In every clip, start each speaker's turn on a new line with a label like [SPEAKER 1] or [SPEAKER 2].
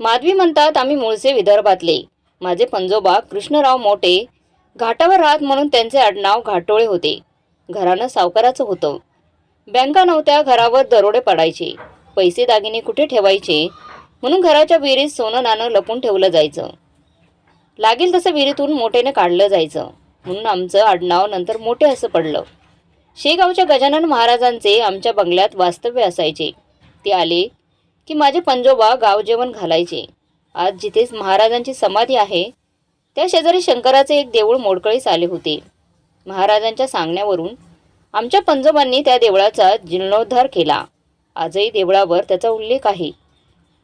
[SPEAKER 1] माधवी म्हणतात आम्ही मूळचे विदर्भातले. माझे पंजोबा कृष्णराव मोठे घाटावर राहत म्हणून त्यांचे आडनाव घाटोळे होते. घरानं सावकाराचं होतं. बँका नव्हत्या घरावर दरोडे पडायचे. पैसे दागिने कुठे ठेवायचे? म्हणून घराच्या विहिरीत सोनं नाणं लपून ठेवलं जायचं. लागेल तसं विहिरीतून मोठेने काढलं जायचं. म्हणून आमचं आडनाव नंतर मोठे असं पडलं. शेगावच्या गजानन महाराजांचे आमच्या बंगल्यात वास्तव्य असायचे. ते आले की माझे पंजोबा गाव जेवण घालायचे. आज जिथे महाराजांची समाधी आहे त्या शेजारी शंकराचे एक देऊळ मोडकळीस आले होते. महाराजांच्या सांगण्यावरून आमच्या पंजोबांनी त्या देवळाचा जीर्णोद्धार केला. आजही देवळावर त्याचा उल्लेख आहे.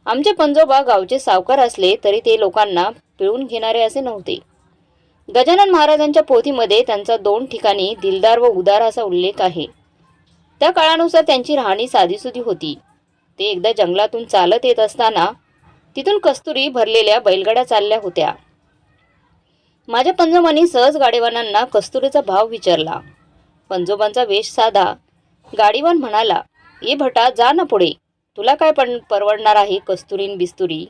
[SPEAKER 1] आमचे पंजोबा गावचे सावकार असले तरी ते लोकांना पिळून घेणारे असे नव्हते. गजानन महाराजांच्या पोथीमध्ये त्यांचा दोन ठिकाणी दिलदार व उदार असा उल्लेख आहे. त्या काळानुसार त्यांची राहणी साधीसुधी होती. ते एकदा जंगलातून चालत येत असताना तिथून कस्तुरी भरलेल्या बैलगाड्या चालल्या होत्या. माझ्या पंजोबांनी सहज गाडीवानांना कस्तुरीचा भाव विचारला. पंजोबांचा वेश साधा गाडीवान म्हणाला ये भटा जा ना पुढे. तुला काय पण परवडणार आहे कस्तुरीन बिस्तुरी.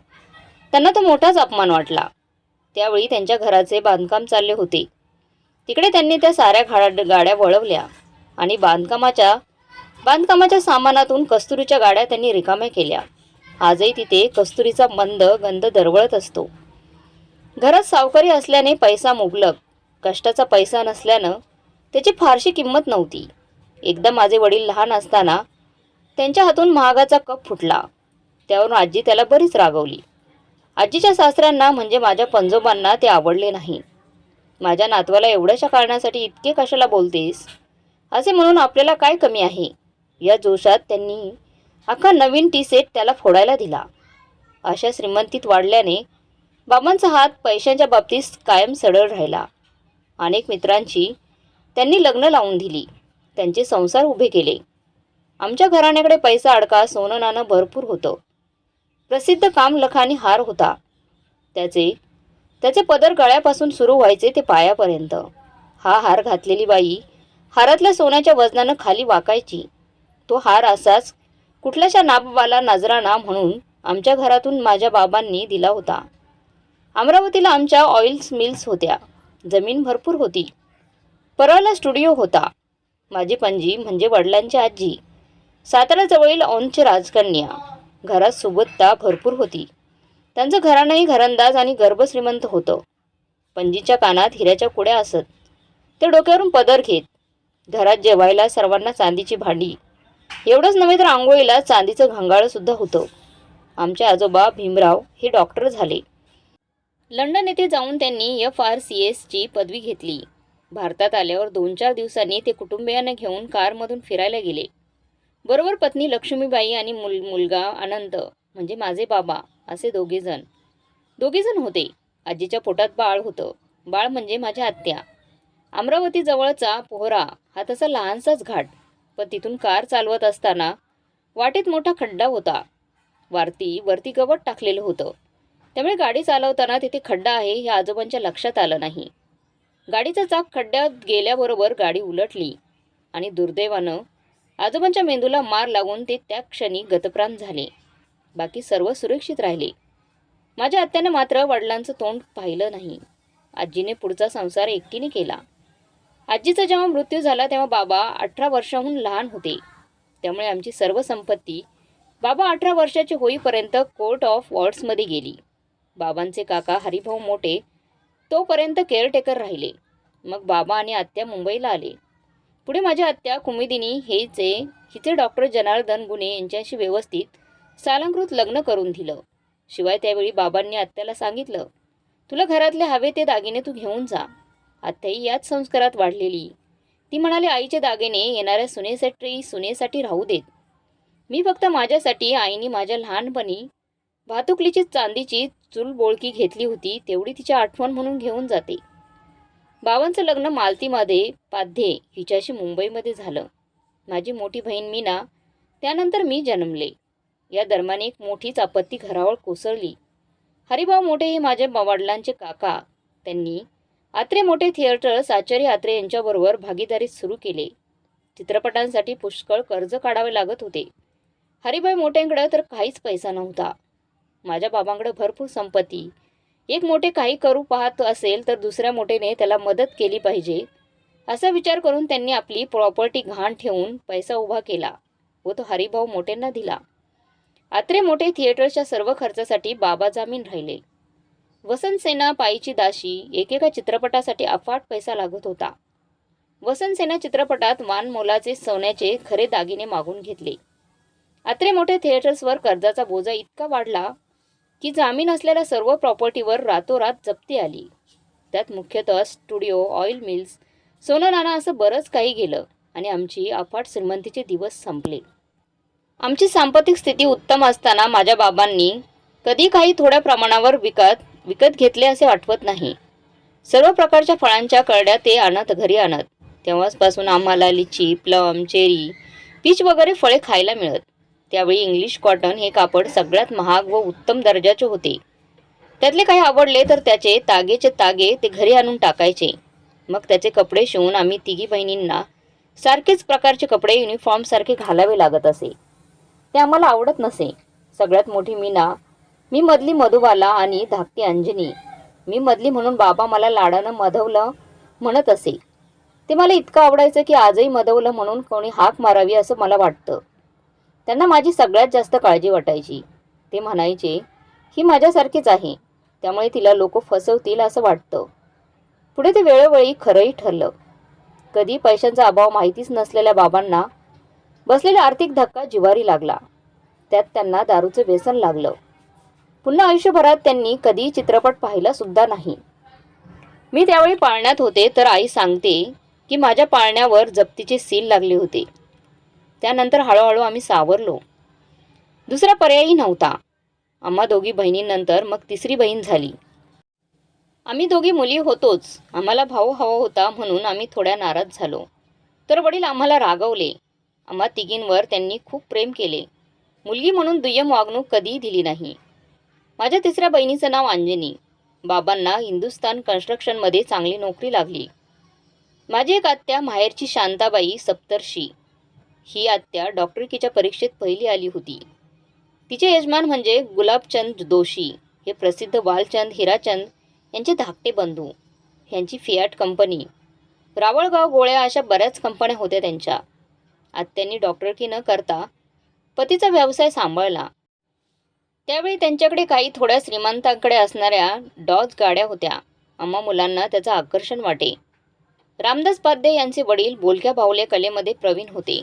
[SPEAKER 1] त्यांना तो मोठाच अपमान वाटला. त्यावेळी त्यांच्या घराचे बांधकाम चालले होते. तिकडे त्यांनी त्या साऱ्या घाड गाड्या वळवल्या आणि बांधकामाच्या बांधकामाच्या सामानातून कस्तुरीच्या गाड्या त्यांनी रिकाम्या केल्या. आजही तिथे कस्तुरीचा मंद गंध दरवळत असतो. घरात सावकारी असल्याने पैसा मुबलक कष्टाचा पैसा नसल्यानं त्याची फारशी किंमत नव्हती. एकदा माझे वडील लहान असताना त्यांच्या हातून महागाचा कप फुटला. त्यावरून आजी त्याला बरीच रागवली. आजीच्या सासऱ्यांना म्हणजे माझ्या पंजोबांना ते आवडले नाही. माझ्या नातवाला एवढ्याशा कारणासाठी इतके कशाला बोलतेस? असे म्हणून आपल्याला काय कमी आहे? या जोशात त्यांनी अख्खा नवीन टी सेट त्याला फोडायला दिला. अशा श्रीमंतीत वाढल्याने बाबांचा हात पैशांच्या बाबतीत कायम सडळ राहिला. अनेक मित्रांची त्यांनी लग्न लावून दिली. त्यांचे संसार उभे केले. आमच्या घराण्याकडे पैसा अडका सोनं नाणं भरपूर होतं. प्रसिद्ध काम लखानी हार होता. त्याचे त्याचे पदर गळ्यापासून सुरू व्हायचे ते पायापर्यंत. हा हार घातलेली बाई हारातल्या सोन्याच्या वजनानं खाली वाकायची. तो हार असाच कुठल्याशा नाबवाला नजराणा म्हणून आमच्या घरातून माझ्या बाबांनी दिला होता. अमरावतीला आमच्या ऑइल्स मिल्स होत्या. जमीन भरपूर होती. परवाला स्टुडिओ होता. माझी पणजी म्हणजे वडिलांची आजी. साताऱ्याजवळील औंधची राजकन्या. घरात सुबत्ता भरपूर होती. त्यांचं घराणंही घरंदाज आणि गर्भश्रीमंत होतं. पणजीच्या कानात हिऱ्याच्या कुड्या असत. ते डोक्यावरून पदर घेत. घरात जेवायला सर्वांना चांदीची भांडी. एवढंच नव्हे तर आंघोळीला चांदीचं घंगाळं सुद्धा होतं. आमचे आजोबा भीमराव हे डॉक्टर झाले. लंडन येथे जाऊन त्यांनी एफ आर सी एसची पदवी घेतली. भारतात आल्यावर दोन चार दिवसांनी ते कुटुंबियांना घेऊन कारमधून फिरायला गेले. बरोबर पत्नी लक्ष्मीबाई आणि मुल मुलगा अनंत म्हणजे माझे बाबा असे दोघेजण दोघेजण होते. आजीच्या पोटात बाळ होतं. बाळ म्हणजे माझ्या आत्या. अमरावतीजवळचा पोहरा हा तसा लहानसाच घाट. पण तिथून कार चालवत असताना वाटेत मोठा खड्डा होता. वारती वरती गवत टाकलेलं होतं. त्यामुळे गाडी चालवताना तिथे खड्डा आहे हे आजोबांच्या लक्षात आलं नाही. गाडीचा चाक खड्ड्यात गेल्याबरोबर गाडी उलटली आणि दुर्दैवानं आजोबांच्या मेंदूला मार लागून ते त्या क्षणी गतप्राण झाले. बाकी सर्व सुरक्षित राहिले. माझ्या आत्याने मात्र वडिलांचं तोंड पाहिलं नाही. आजीने पुढचा संसार एकटीने केला. आजीचा जेव्हा मृत्यू झाला तेव्हा बाबा अठरा वर्षाहून लहान होते. त्यामुळे आमची सर्व संपत्ती बाबा अठरा वर्षाचे होईपर्यंत कोर्ट ऑफ वॉर्ड्समध्ये गेली. बाबांचे काका हरिभाऊ मोठे तोपर्यंत केअरटेकर राहिले. मग बाबा आणि आत्या मुंबईला आले. पुढे माझ्या आत्या कुमिदिनी हेचे हिचे डॉक्टर जनार्दन गुणे यांच्याशी व्यवस्थित सालंकृत लग्न करून दिलं. शिवाय त्यावेळी बाबांनी आत्याला सांगितलं तुला घरातले हवे ते दागिने तू घेऊन जा. आत्याही याच संस्कारात वाढलेली. ती म्हणाली आईचे दागिने येणाऱ्या सुनेसाठी सुनेसाठी राहू देत. मी फक्त माझ्यासाठी आईने माझ्या लहानपणी भातुकलीची चांदीची चूल बोळकी घेतली होती तेवढी तिची आठवण म्हणून घेऊन जाते. बाबांचं लग्न मालतीमध्ये पाध्ये हिच्याशी मुंबईमध्ये झालं. माझी मोठी बहीण मीना त्यानंतर मी जन्मले. या दरम्यान एक मोठीच आपत्ती घरावर कोसळली. हरिभाऊ मोठे हे माझ्या वडिलांचे काका. त्यांनी आत्रे मोठे थिएटर्स आचार्य आत्रे यांच्याबरोबर भागीदारीत सुरू केले. चित्रपटांसाठी पुष्कळ कर्ज काढावे लागत होते. हरिभाई मोठ्यांकडे तर काहीच पैसा नव्हता. माझ्या बाबांकडे भरपूर संपत्ती. एक मोठे काही करू पाहत असेल तर दुसऱ्या मोठेने त्याला मदत केली पाहिजे. असा विचार करून त्यांनी आपली प्रॉपर्टी घाण ठेवून पैसा उभा केला व तो हरिभाऊ मोठेंना दिला. आत्रे मोठे थिएटरच्या सर्व खर्चासाठी बाबा जामीन राहिले. वसंत सेना पायीची दाशी एकेका चित्रपटासाठी अफाट पैसा लागत होता. वसंत सेना चित्रपटात वान मोलाचे सोन्याचे खरे दागिने मागून घेतले. अत्रे मोठे थिएटर्सवर कर्जाचा बोजा इतका वाढला की जामीन असलेल्या सर्व प्रॉपर्टीवर रातोरात जप्ती आली. त्यात मुख्यतः स्टुडिओ ऑइल मिल्स सोनं नाना असं बरंच काही गेलं आणि आमची अफाट श्रीमंतीचे दिवस संपले. आमची सांपत्तिक स्थिती उत्तम असताना माझ्या बाबांनी कधी काही थोड्या प्रमाणावर विकत विकत घेतले असे आठवत नाही. सर्व प्रकारच्या फळांच्या करड्या ते आणत घरी आणत. तेव्हाचपासून आम्हाला लिची प्लम चेरी पीच वगैरे फळे खायला मिळत. त्यावेळी इंग्लिश कॉटन हे कापड सगळ्यात महाग व उत्तम दर्जाचे होते. त्यातले काही आवडले तर त्याचे तागेचे तागे ते घरी आणून टाकायचे. मग त्याचे कपडे शिवून आम्ही तिघी बहिणींना सारखेच प्रकारचे कपडे युनिफॉर्म सारखे घालावे लागत असे. ते आम्हाला आवडत नसे. सगळ्यात मोठी मीना मी मधली मधुबाला आणि धाकटी अंजनी. मी मधली म्हणून बाबा मला लाडानं मधवलं म्हणत असे. ते मला इतकं आवडायचं की आजही मधवलं म्हणून कोणी हाक मारावी असं मला वाटतं. त्यांना माझी सगळ्यात जास्त काळजी वाटायची. ते म्हणायचे ही माझ्यासारखीच आहे. त्यामुळे तिला लोक फसवतील असं वाटतं. पुढे ते वेळोवेळी खरंही ठरलं. कधी पैशांचा अभाव माहितीच नसलेल्या बाबांना बसलेला आर्थिक धक्का जिवारी लागला. त्यात त्यांना दारूचं व्यसन लागलं. पुन्हा आयुष्यभरात त्यांनी कधी चित्रपट पाहिला सुद्धा नाही. मी त्यावेळी पाळण्यात होते तर आई सांगते की माझ्या पाळण्यावर जप्तीचे सील लागले होते. त्यानंतर हळूहळू आम्ही सावरलो. दुसरा पर्यायही नव्हता. आम्हा दोघी बहिणींनंतर मग तिसरी बहीण झाली. आम्ही दोघी मुली होतोच. आम्हाला भाऊ हवा होता म्हणून आम्ही थोड्या नाराज झालो. तर वडील आम्हाला रागवले. आम्हा तिघींवर त्यांनी खूप प्रेम केले. मुलगी म्हणून दुय्यम वागणूक कधीही दिली नाही. माझ्या तिसऱ्या बहिणीचं नाव अंजनी. बाबांना हिंदुस्तान कन्स्ट्रक्शनमध्ये चांगली नोकरी लागली. माझी एक आत्या माहेरची शांताबाई सप्तर्षी. ही आत्या डॉक्टरकीच्या परीक्षेत पहिली आली होती. तिचे यजमान म्हणजे गुलाबचंद दोशी हे प्रसिद्ध बालचंद हिराचंद यांचे धाकटे बंधू. ह्यांची फियाट कंपनी. रावळगाव गोळ्या अशा बऱ्याच कंपन्या होत्या त्यांच्या. आत्यांनी डॉक्टरकी न करता पतीचा व्यवसाय सांभाळला. त्यावेळी त्यांच्याकडे काही थोड्या श्रीमंतांकडे असणाऱ्या डॉज गाड्या होत्या. आम्हा मुलांना त्याचं आकर्षण वाटे. रामदास पाध्ये यांचे वडील बोलक्या बाहुल्या कलेमध्ये प्रवीण होते.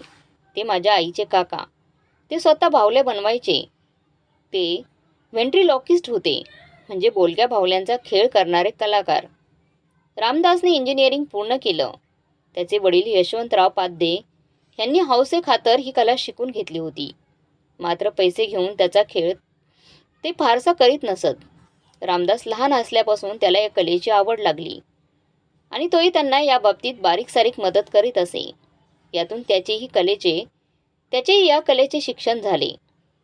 [SPEAKER 1] ते माझ्या आईचे काका. ते स्वतः बाहुले बनवायचे. ते व्हेंट्रीलॉकिस्ट होते. म्हणजे बोलक्या बाहुल्यांचा खेळ करणारे कलाकार. रामदासने इंजिनिअरिंग पूर्ण केलं. त्याचे वडील यशवंतराव पाध्ये यांनी हौसे खातर ही कला शिकून घेतली होती. मात्र पैसे घेऊन त्याचा खेळ ते फारसा करीत नसत. रामदास लहान असल्यापासून त्याला या कलेची आवड लागली. आणि तोही त्यांना या बाबतीत बारीक सारीक मदत करीत असे. यातून त्याचेही कलेचे त्याचेही या कलेचे शिक्षण झाले.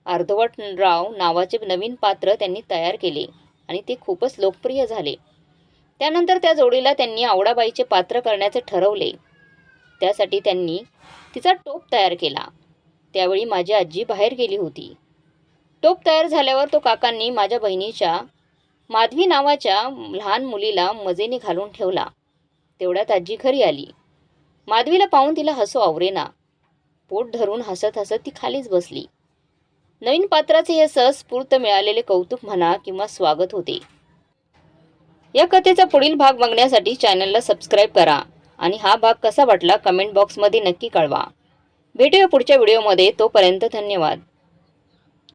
[SPEAKER 1] अर्धवट राव नावाचे नवीन पात्र त्यांनी तयार केले आणि ते खूपच लोकप्रिय झाले. त्यानंतर त्या जोडीला त्यांनी आवडाबाईचे पात्र करण्याचे ठरवले. त्यासाठी त्यांनी तिचा टोप तयार केला. त्यावेळी माझी आजी बाहेर गेली होती. टोप तयार झाल्यावर तो काकांनी माझ्या बहिणीच्या माधवी नावाच्या लहान मुलीला मजेने घालून ठेवला. तेवढ्यात आजी घरी आली. माधवीला पाहून तिला हसू आवरेना. पोट धरून हसत हसत ती खालीच बसली. नवीन पात्राचे हे सहस्फूर्त मिळालेले कौतुक म्हणा किंवा स्वागत होते. या कथेचा पुढील भाग बघण्यासाठी चॅनलला सबस्क्राईब करा आणि हा भाग कसा वाटला कमेंट बॉक्समध्ये नक्की कळवा. भेटूया पुढच्या व्हिडिओमध्ये. तोपर्यंत धन्यवाद.